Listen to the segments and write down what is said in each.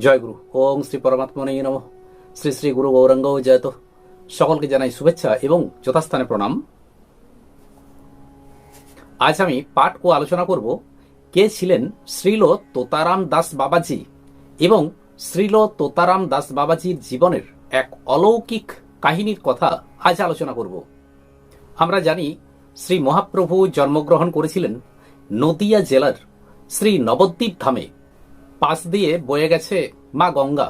জয় গুরু ওং শ্রী পরমাত্মনে নম। শ্রী শ্রী গুরু গৌরাঙ্গ জয়ত। সকলকে জানাই শুভেচ্ছা এবং যথাস্থানে প্রণাম। আজ আমি পাঠ ও আলোচনা করব, কে ছিলেন শ্রীল তোতারাম দাস বাবাজি এবং শ্রীল তোতারাম দাস বাবাজির জীবনের এক অলৌকিক কাহিনীর কথা আজ আলোচনা করব। আমরা জানি, শ্রী মহাপ্রভু জন্মগ্রহণ করেছিলেন নদিয়া জেলার শ্রী নবদ্বীপ ধামে। পাশ দিয়ে বয়ে গেছে মা গঙ্গা।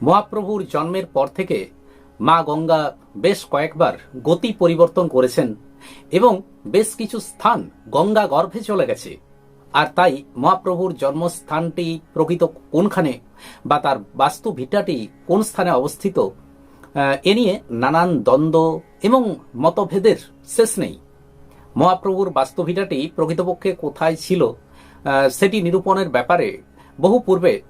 মহাপ্রভুর জন্মের পর থেকে মা গঙ্গা বেশ কয়েকবার গতি পরিবর্তন করেছেন এবং বেশ কিছু স্থান গঙ্গা গর্ভে চলে গেছে। আর তাই মহাপ্রভুর জন্মস্থানটি প্রকৃত কোনখানে বা তার বাস্তু ভিটাটি কোন স্থানে অবস্থিত এ নিয়ে নানান দ্বন্দ্ব এবং মতভেদের শেষ নেই। মহাপ্রভুর বাস্তুভিটাটি প্রকৃতপক্ষে কোথায় ছিল সেটি নিরূপণের ব্যাপারে বহু পূর্বে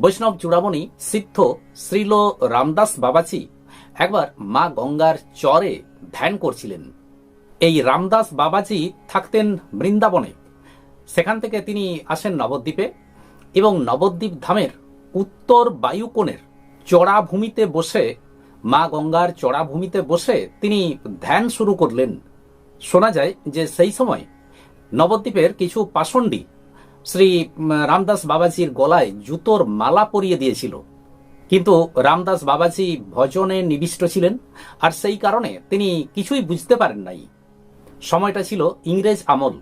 বৈষ্ণব চূড়ামণি সিদ্ধ শ্রীল রামদাস বাবাজি একবার মা গঙ্গার চরে ধ্যান করছিলেন। এই রামদাস বাবাজি থাকতেন বৃন্দাবনে। সেখান থেকে তিনি আসেন নবদ্বীপে এবং নবদ্বীপ ধামের উত্তর বায়ুকোণের চড়াভূমিতে বসে মা গঙ্গার চড়াভূমিতে বসে তিনি ধ্যান শুরু করলেন। শোনা যায় যে সেই সময় নবদ্বীপের কিছু পাষণ্ডী শ্রী রামদাস বাবাজির গলায় জুতোর মালা পরিয়ে দিয়েছিল। কিন্তু রামদাস বাবাজি ভজনে নিবিষ্ট ছিলেন, আর সেই কারণে তিনি কিছুই বুঝতে পারেন নাই। সময়টা ছিল ইংরেজ আমল।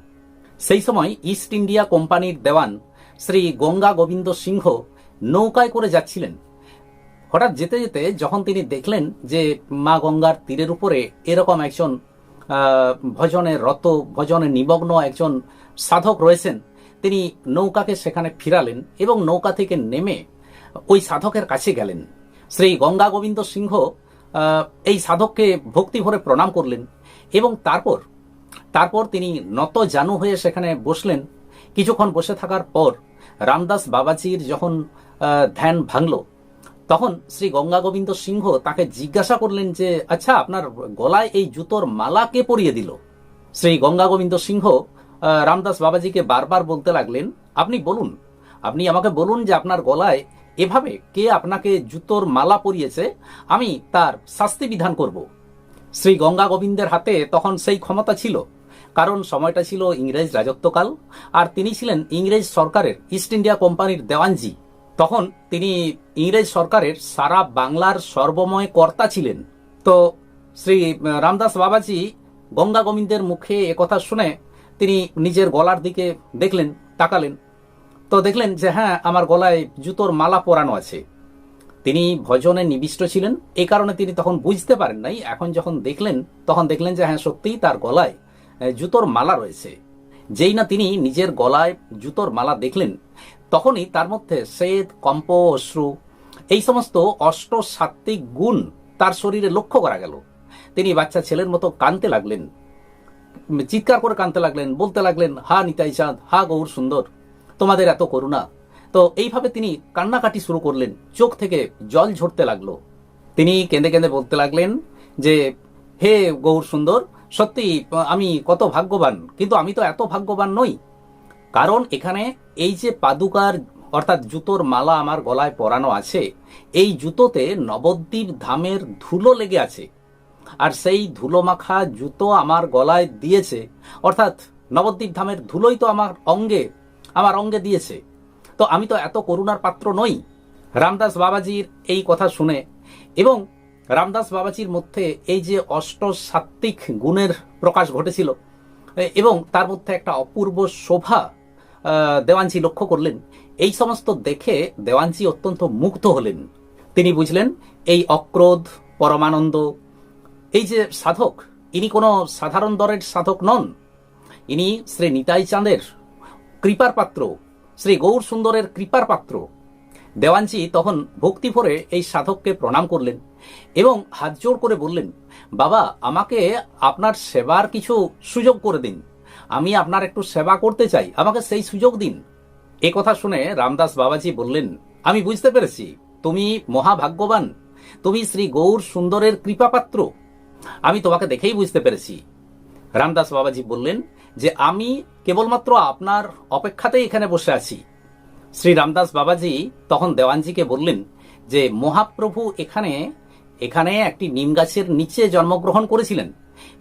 সেই সময় ইস্ট ইন্ডিয়া কোম্পানির দেওয়ান শ্রী গঙ্গা গোবিন্দ সিংহ নৌকায় করে যাচ্ছিলেন। হঠাৎ যেতে যেতে যখন তিনি দেখলেন যে মা গঙ্গার তীরের উপরে এরকম একজন ভজনে রত, ভজনে নিমগ্ন একজন সাধক রয়েছেন তিনি নৌকাকে সেখানে ফিরালেন এবং নৌকা থেকে নেমে ওই সাধকের কাছে গেলেন। শ্রী গঙ্গা গোবিন্দ সিংহ এই সাধককে ভক্তি ভরে প্রণাম করলেন এবং তারপর তারপর তিনি নত জানু হয়ে সেখানে বসলেন। কিছুক্ষণ বসে থাকার পর রামদাস বাবাজির যখন ধ্যান ভাঙল, তখন শ্রী গঙ্গা গোবিন্দ সিংহ তাকে জিজ্ঞাসা করলেন যে আচ্ছা আপনার গলায় এই জুতোর মালা কে পরিয়ে দিল? শ্রী গঙ্গা গোবিন্দ সিংহ রামদাস বাবাজিকে বারবার বলতে লাগলেন, আপনি বলুন, আপনি আমাকে বলুন যে আপনার গলায় এভাবে কে আপনাকে জুতোর মালা পরিয়েছে, আমি তার শাস্তি বিধান করব। শ্রী গঙ্গা গোবিন্দের হাতে তখন সেই ক্ষমতা ছিল, কারণ সময়টা ছিল ইংরেজ রাজত্বকাল, আর তিনি ছিলেন ইংরেজ সরকারের, ইস্ট ইন্ডিয়া কোম্পানির দেওয়ানজি। তখন তিনি ইংরেজ সরকারের সারা বাংলার সর্বময় কর্তা ছিলেন। তো শ্রী রামদাস বাবাজি গঙ্গা গোবিন্দের মুখে একথা শুনে তিনি নিজের গলার দিকে দেখলেন, তাকালেন। তো দেখলেন যে হ্যাঁ আমার গলায় জুতোর মালা পরানো আছে। তিনি ভজনে নিবিষ্ট ছিলেন। এই কারণে তিনি তখন বুঝতে পারেন নাই। এখন যখন দেখলেন, তখন দেখলেন যে হ্যাঁ সত্যিই তার গলায় জুতোর মালা রয়েছে। যেই না তিনি নিজের গলায় জুতোর মালা দেখলেন, তখনই তার মধ্যে শ্বেত, কম্প, অশ্রু, এই সমস্ত অষ্ট সাত্ত্বিক গুণ তার শরীরে লক্ষ্য করা গেল। তিনি বাচ্চা ছেলের মতো কানতে লাগলেন। চিৎকার করে কানতে লাগলেন, বলতে লাগলেন, হা নিতাই চাঁদ হা, গৌর সুন্দর, তোমাদের এত করুণা। তো এইভাবে তিনি কান্নাকাটি শুরু করলেন, চোখ থেকে জল ঝরতে লাগল। তিনি কেঁদে কেঁদে বলতে লাগলেন যে, হে গৌর সুন্দর, সত্যি আমি কত ভাগ্যবান, কিন্তু আমি তো এত ভাগ্যবান নই। কারণ এখানে এই যে পাদুকার, অর্থাৎ জুতোর মালা আমার গলায় পরানো আছে, এই জুতোতে নবদ্বীপ ধামের ধুলো লেগে আছে। আর সেই ধুলো মাখা জুতো আমার গলায় দিয়েছে। অর্থাৎ নবদ্বীপ ধামের ধুলোই তো আমার অঙ্গে আমার অঙ্গে দিয়েছে। তো আমি তো এত করুণার পাত্র নই। রামদাস বাবাজির এই কথা শুনে এবং রামদাস বাবাজির মধ্যে এই যে অষ্ট সাত্ত্বিক গুণের প্রকাশ ঘটেছিল এবং তার মধ্যে একটা অপূর্ব শোভা দেওয়ানজি লক্ষ্য করলেন। এই সমস্ত দেখে দেওয়ানজি অত্যন্ত মুগ্ধ হলেন। তিনি বুঝলেন, এই অক্রোধ, পরমানন্দ এই যে সাধক, ইনি কোনো সাধারণ দরের সাধক নন। ইনি শ্রী নিতাই চাঁদের কৃপার পাত্র, শ্রী গৌর সুন্দরের কৃপার পাত্র। দেওয়ানজি তখন ভক্তি ভরে এই সাধককে প্রণাম করলেন এবং হাত জোর করে বললেন, বাবা, আমাকে আপনার সেবার কিছু সুযোগ করে দিন। আমি আপনার একটু সেবা করতে চাই, আমাকে সেই সুযোগ দিন। এ কথা শুনে রামদাস বাবাজি বললেন, আমি বুঝতে পেরেছি, তুমি মহাভাগ্যবান। তুমি শ্রী গৌর সুন্দরের কৃপাপাত্র। আমি তোমাকে দেখেই বুঝতে পেরেছি। রামদাস বাবাজি বললেন যে আমি কেবলমাত্র আপনার অপেক্ষাতেই এখানে বসে আছি। শ্রী রামদাস বাবাজি তখন দেওয়ানজিকে বললেন যে, মহাপ্রভু এখানে এখানে একটি নিম গাছের নিচে জন্মগ্রহণ করেছিলেন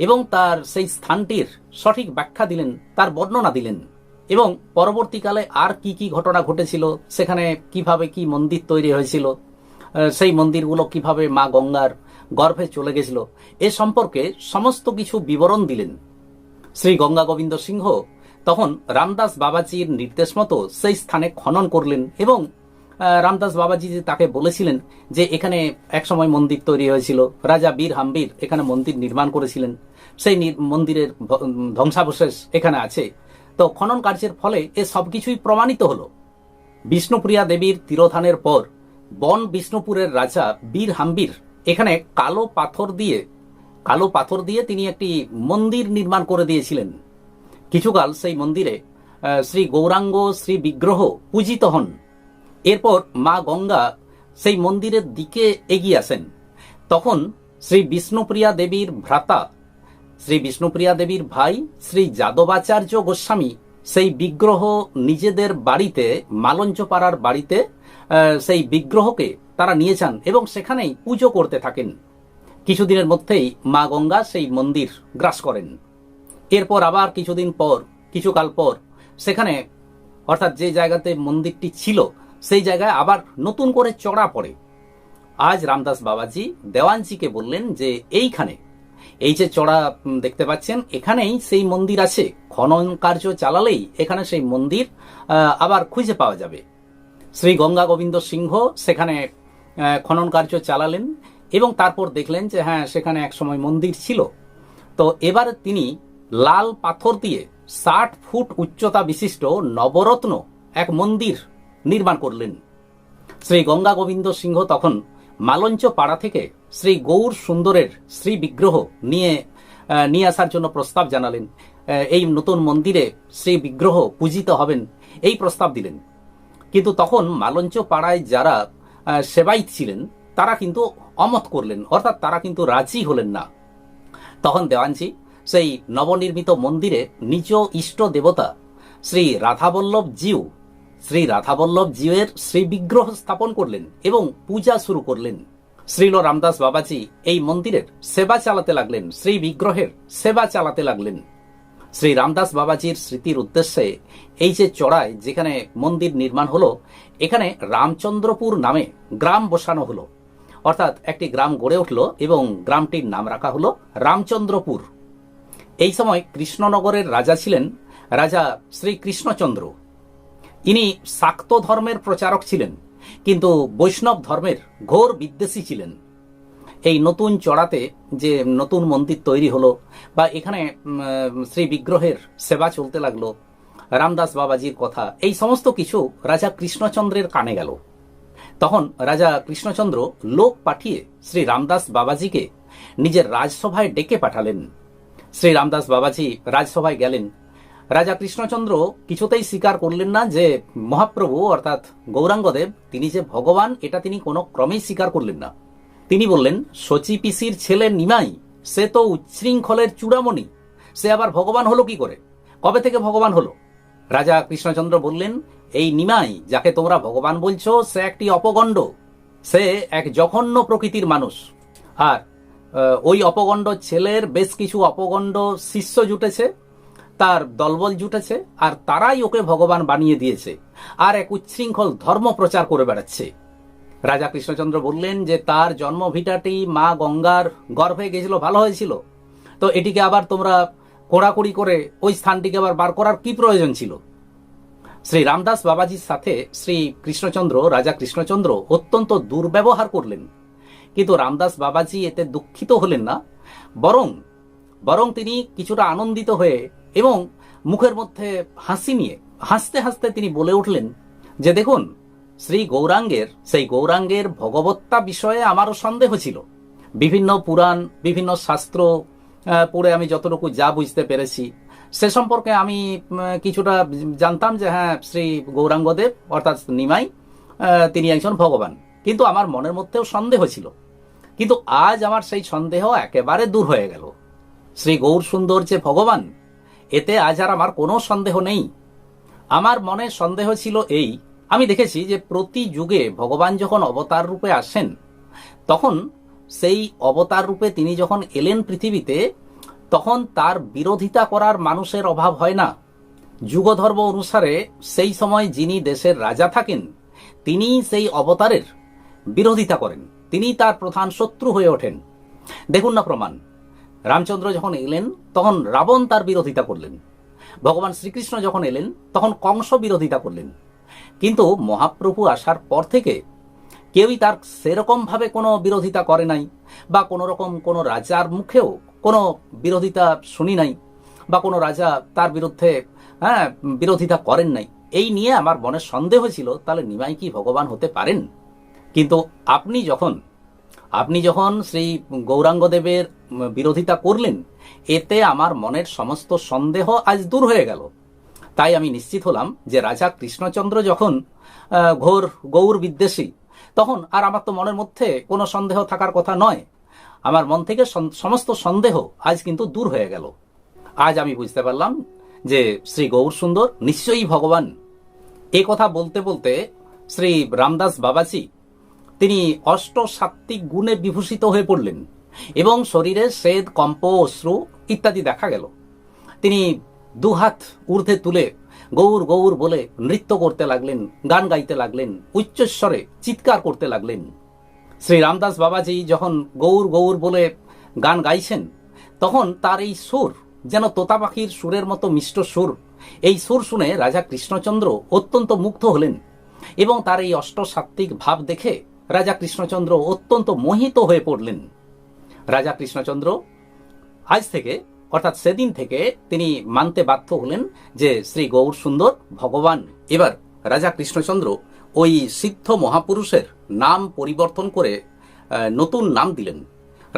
এবং তার সেই স্থানটির সঠিক ব্যাখ্যা দিলেন, তার বর্ণনা দিলেন এবং পরবর্তীকালে আর কি কি ঘটনা ঘটেছিল, সেখানে কীভাবে কি মন্দির তৈরি হয়েছিল সেই মন্দিরগুলো কীভাবে মা গঙ্গার গর্ভে চলে গেছিল। এ সম্পর্কে সমস্ত কিছু বিবরণ দিলেন। শ্রী গঙ্গা গোবিন্দ সিংহ তখন রামদাস বাবাজির নির্দেশ মতো সেই স্থানে খনন করলেন এবং রামদাস বাবাজি যে তাকে বলেছিলেন যে এখানে একসময় মন্দির তৈরি হয়েছিল, রাজা বীর হাম্বির এখানে মন্দির নির্মাণ করেছিলেন, সেই মন্দিরের ধ্বংসাবশেষ এখানে আছে। তো খনন কার্যের ফলে এ সবকিছুই প্রমাণিত হলো। বিষ্ণুপ্রিয়া দেবীর তিরোধানের পর বন বিষ্ণুপুরের রাজা বীর হাম্বির এখানে কালো পাথর দিয়ে, কালো পাথর দিয়ে তিনি একটি মন্দির নির্মাণ করে দিয়েছিলেন। কিছুকাল সেই মন্দিরে শ্রী গৌরাঙ্গ, শ্রী বিগ্রহ পূজিত হন। এরপর মা গঙ্গা সেই মন্দিরের দিকে এগিয়ে আসেন। তখন শ্রী বিষ্ণুপ্রিয়া দেবীর ভ্রাতা, শ্রী বিষ্ণুপ্রিয়া দেবীর ভাই, শ্রী যাদবাচার্য গোস্বামী সেই বিগ্রহ নিজেদের বাড়িতে, মালঞ্চপাড়ার বাড়িতে সেই বিগ্রহকে তারা নিয়ে যান এবং সেখানেই পুজো করতে থাকেন। কিছুদিনের মধ্যেই মা গঙ্গা সেই মন্দির গ্রাস করেন। এরপর আবার কিছুদিন পর, কিছুকাল পর, সেখানে অর্থাৎ যে জায়গাতে মন্দিরটি ছিল, সেই জায়গায় আবার নতুন করে চড়া পড়ে। আজ রামদাস বাবাজি দেওয়ানজিকে বললেন যে, এইখানে, এই যে চড়া দেখতে পাচ্ছেন, এখানেই সেই মন্দির আছে। খনন কার্য চালালেই এখানে সেই মন্দির আবার খুঁজে পাওয়া যাবে। শ্রী গঙ্গা গোবিন্দ সিংহ সেখানে খনন কার্য চালালেন এবং তারপর দেখলেন যে হ্যাঁ সেখানে একসময় মন্দির ছিল। তো এবার তিনি লাল পাথর দিয়ে ষাট ফুট উচ্চতা বিশিষ্ট নবরত্ন এক মন্দির নির্মাণ করলেন। শ্রী গঙ্গা গোবিন্দ সিংহ তখন মালঞ্চ পাড়া থেকে শ্রী গৌর সুন্দরের শ্রী বিগ্রহ নিয়ে নিয়ে আসার জন্য প্রস্তাব জানালেন। এই নতুন মন্দিরে শ্রী বিগ্রহ পূজিত হবেন, এই প্রস্তাব দিলেন। কিন্তু তখন মালঞ্চ পাড়ায় যারা আহ, সেবাইত ছিলেন তারা কিন্তু অমত করলেন অর্থাৎ তারা কিন্তু রাজি হলেন না। তখন দেওয়ানজি সেই নবনির্মিত মন্দিরে নিজ ইষ্ট দেবতা শ্রী রাধাবল্লভ জিউ শ্রী রাধাবল্লভ জিউয়ের শ্রী বিগ্রহ স্থাপন করলেন এবং পূজা শুরু করলেন। শ্রীল রামদাস বাবাজি এই মন্দিরের সেবা চালাতে লাগলেন শ্রী বিগ্রহের সেবা চালাতে লাগলেন। শ্রী রামদাস বাবাজির স্মৃতির উদ্দেশ্যে এই যে চড়ায় যেখানে মন্দির নির্মাণ হলো, এখানে রামচন্দ্রপুর নামে গ্রাম বসানো হলো। অর্থাৎ একটি গ্রাম গড়ে উঠল এবং গ্রামটির নাম রাখা হলো রামচন্দ্রপুর। এই সময় কৃষ্ণনগরের রাজা ছিলেন রাজা শ্রী কৃষ্ণচন্দ্র। ইনি শাক্ত ধর্মের প্রচারক ছিলেন, কিন্তু বৈষ্ণব ধর্মের ঘোর বিদ্বেষী ছিলেন। এই নতুন চড়াতে যে নতুন মন্দির তৈরি হলো বা এখানে শ্রী বিগ্রহের সেবা চলতে লাগল, রামদাস বাবাজির কথা, এই সমস্ত কিছু রাজা কৃষ্ণচন্দ্রের কানে গেল। তখন রাজা কৃষ্ণচন্দ্র লোক পাঠিয়ে শ্রী রামদাস বাবাজিকে নিজের রাজসভায় ডেকে পাঠালেন। শ্রী রামদাস বাবাজি রাজসভায় গেলেন। রাজা কৃষ্ণচন্দ্র কিছুতেই স্বীকার করলেন না যে মহাপ্রভু অর্থাৎ গৌরাঙ্গদেব, তিনি যে ভগবান, এটা তিনি কোনো ক্রমেই স্বীকার করলেন না। তিনি বললেন সচি পিসির ছেলে নিমাই, সে তো উচ্ছৃঙ্খলের চূড়ামণি। সে আবার ভগবান হলো কি করে? কবে থেকে ভগবান হলো? রাজা কৃষ্ণচন্দ্র বললেন, এই নিমাই, যাকে তোমরা ভগবান বলছো, সে একটি অপগণ্ড। সে এক জঘন্য প্রকৃতির মানুষ। আর ওই অপগণ্ড ছেলের বেশ কিছু অপগণ্ড শিষ্য জুটেছে, তার দলবল জুটেছে, আর তারাই ওকে ভগবান বানিয়ে দিয়েছে। আর এক উচ্ছৃঙ্খল ধর্ম প্রচার করে বেড়াচ্ছে। রাজা কৃষ্ণচন্দ্র বললেন যে, তার জন্মভিটাটি মা গঙ্গার গর্ভে গেছিল, ভালো হয়েছিল। তো এটিকে আবার তোমরা কোড়াকুড়ি করে ওই স্থানটিকে আবার বার করার কি প্রয়োজন ছিল? শ্রী রামদাস বাবাজির সাথে শ্রী কৃষ্ণচন্দ্র, রাজা কৃষ্ণচন্দ্র অত্যন্ত দুর্ব্যবহার করলেন। কিন্তু রামদাস বাবাজি এতে দুঃখিত হলেন না, বরং বরং তিনি কিছুটা আনন্দিত হয়ে এবং মুখের মধ্যে হাসি নিয়ে, হাসতে হাসতে তিনি বলে উঠলেন যে, দেখুন শ্রী গৌরাঙ্গের, সেই গৌরাঙ্গের ভগবত্তা বিষয়ে আমারও সন্দেহ ছিল। বিভিন্ন পুরাণ, বিভিন্ন শাস্ত্র পড়ে আমি যতটুকু যা বুঝতে পেরেছি। সে সম্পর্কে আমি কিছুটা জানতাম যে হ্যাঁ শ্রী গৌরাঙ্গদেব, অর্থাৎ নিমাই তিনি একজন ভগবান। কিন্তু আমার মনের মধ্যেও সন্দেহ ছিল। কিন্তু আজ আমার সেই সন্দেহ একেবারে দূর হয়ে গেল। শ্রী গৌর সুন্দর যে ভগবান, এতে আজ আর আমার কোনো সন্দেহ নেই। আমার মনে সন্দেহ ছিল এই আমি দেখেছি যে প্রতি যুগে ভগবান যখন অবতার রূপে আসেন, তখন সেই অবতার রূপে তিনি যখন এলেন পৃথিবীতে, তখন তার বিরোধিতা করার মানুষের অভাব হয় না। যুগধর্ম অনুসারে সেই সময় যিনি দেশের রাজা থাকেন তিনি সেই অবতারের বিরোধিতা করেন। তিনি তার প্রধান শত্রু হয়ে ওঠেন। দেখুন না প্রমাণ। রামচন্দ্র যখন এলেন, তখন রাবণ তার বিরোধিতা করলেন। ভগবান শ্রীকৃষ্ণ যখন এলেন, তখন কংস বিরোধিতা করলেন। কিন্তু মহাপ্রভু আসার পর থেকে কেউই তার সেরকম ভাবে কোনো বিরোধিতা করে নাই, বা কোনো রকম কোনো রাজার মুখেও কোনো বিরোধিতা শুনি নাই, বা কোনো রাজা তার বিরুদ্ধে হ্যাঁ বিরোধিতা করেন নাই। এই নিয়ে আমার মনে সন্দেহ ছিল, তাহলে নিমাই কি ভগবান হতে পারেন? কিন্তু আপনি যখন আপনি যখন শ্রী গৌরাঙ্গদেবের বিরোধিতা করলেন, এতে আমার মনের সমস্ত সন্দেহ আজ দূর হয়ে গেল। তাই আমি নিশ্চিত হলাম যে রাজা কৃষ্ণচন্দ্র যখন ঘোর গৌর বিদ্বেষী, তখন আর আমার তো মনের মধ্যে কোনো সন্দেহ থাকার কথা নয়। আমার মন থেকে সমস্ত সন্দেহ আজ কিন্তু দূর হয়ে গেল। আজ আমি বুঝতে পারলাম যে শ্রী গৌর সুন্দর নিশ্চয়ই ভগবান। এ কথা বলতে বলতে শ্রী রামদাস বাবাজি, তিনি অষ্ট সাত্ত্বিক গুণে বিভূষিত হয়ে পড়লেন এবং শরীরে শ্বেদ কম্প, অশ্রু ইত্যাদি দেখা গেল। তিনি দুহাত ঊর্ধ্বে তুলে গৌর গৌর বলে নৃত্য করতে লাগলেন, গান গাইতে লাগলেন, উচ্চস্বরে চিৎকার করতে লাগলেন। শ্রী রামদাস বাবাজি যখন গৌর গৌর বলে গান গাইছেন, তখন তার এই সুর যেন তোতা পাখির সুরের মতো মিষ্ট সুর। এই সুর শুনে রাজা কৃষ্ণচন্দ্র অত্যন্ত মুগ্ধ হলেন এবং তার এই অষ্টসাত্ত্বিক ভাব দেখে রাজা কৃষ্ণচন্দ্র অত্যন্ত মোহিত হয়ে পড়লেন। রাজা কৃষ্ণচন্দ্র, আজ থেকে অর্থাৎ সেদিন থেকে তিনি মানতে বাধ্য হলেন যে শ্রী গৌর সুন্দর ভগবান, এবার রাজা কৃষ্ণচন্দ্র ওই সিদ্ধ মহাপুরুষের নাম পরিবর্তন করে নতুন নাম দিলেন।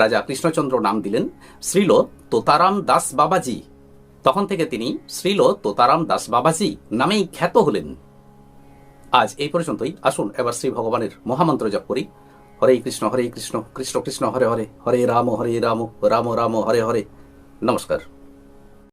রাজা কৃষ্ণচন্দ্র নাম দিলেন শ্রীল তোতারাম দাস বাবাজি। তখন থেকে তিনি শ্রীল তোতারাম দাস বাবাজি নামেই খ্যাত হলেন। আজ এই পর্যন্তই। আসুন এবার শ্রী ভগবানের মহামন্ত্র জপ করি। হরে কৃষ্ণ হরে কৃষ্ণ কৃষ্ণ কৃষ্ণ, হরে হরে হরে রাম হরে রাম রাম রাম, হরে হরে। नमस्कार।